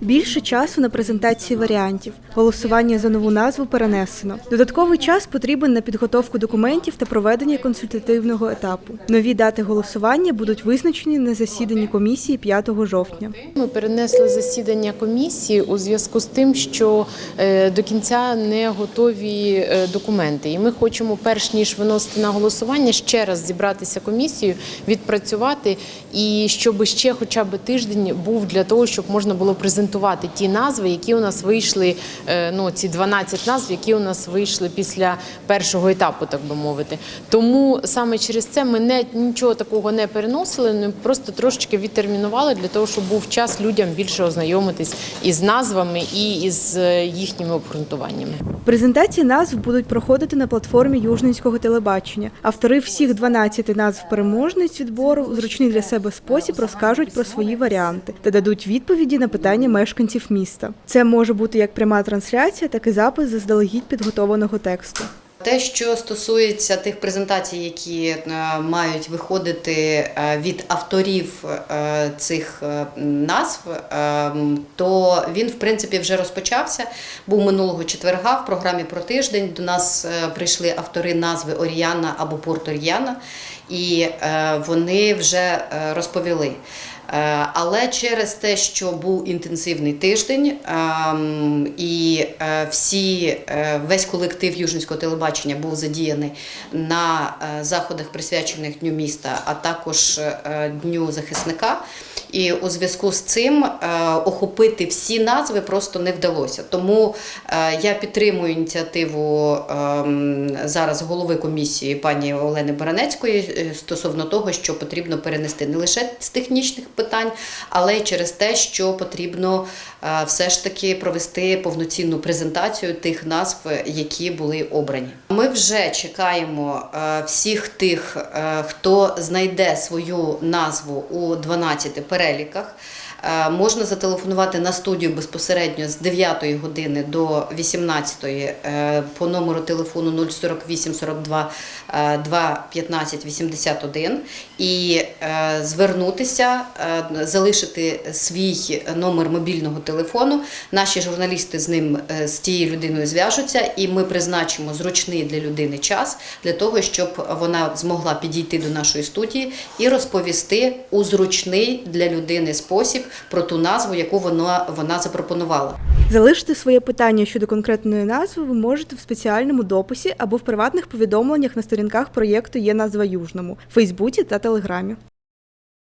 Більше часу на презентації варіантів. Голосування за нову назву перенесено. Додатковий час потрібен на підготовку документів та проведення консультативного етапу. Нові дати голосування будуть визначені на засіданні комісії 5 жовтня. Ми перенесли засідання комісії у зв'язку з тим, що е, до кінця не готові е, документи. І ми хочемо, перш ніж виносити на голосування, ще раз зібратися комісією, відпрацювати і щоб ще хоча б тиждень був для того, щоб можна було презентувати ті назви, які у нас вийшли. е, Ну, ці 12 назв, які у нас вийшли після першого етапу, так би мовити. Тому саме через це ми не нічого такого не переносили. Ми просто трошечки відтермінували для того, щоб був час людям більше ознайомитись із назвами і із е, їхніми обґрунтуваннями. Презентації назв будуть проходити на платформі Южненського телебачення. Автори всіх 12 назв переможниць відбору у зручний для себе спосіб розкажуть про свої варіанти та дадуть відповіді на питання мешканців міста. Це може бути як пряма трансляція, так і запис заздалегідь підготованого тексту. Те, що стосується тих презентацій, які е, мають виходити е, від авторів е, цих назв, то він в принципі вже розпочався. Був минулого четверга в програмі про тиждень. До нас прийшли автори назви Оріяна або Порт Оріяна, і вони вже розповіли. Е, Але через те, що був інтенсивний тиждень, ем, і е, всі, е, весь колектив Южницького телебачення був задіяний на заходах, присвячених Дню міста, а також Дню захисника. І у зв'язку з цим охопити всі назви просто не вдалося. Тому я підтримую ініціативу ем, зараз голови комісії пані Олени Баранецької стосовно того, що потрібно перенести не лише з технічних питань, але через те, що потрібно е, все ж таки провести повноцінну презентацію тих назв, які були обрані. Ми вже чекаємо е, всіх тих, е, хто знайде свою назву у 12 переліках. Можна зателефонувати на студію безпосередньо з 9 години до 18 е, по номеру телефону 048 42 е, 2 15 81 і звернутися, залишити свій номер мобільного телефону. Наші журналісти з ним е, з тією людиною зв'яжуться, і ми призначимо зручний для людини час для того, щоб вона змогла підійти до нашої студії і розповісти у зручний для людини спосіб про ту назву, яку вона, вона запропонувала. Залишити своє питання щодо конкретної назви ви можете в спеціальному дописі або в приватних повідомленнях на сторінках проєкту Є назва Южному Фейсбуці та Телеграмі.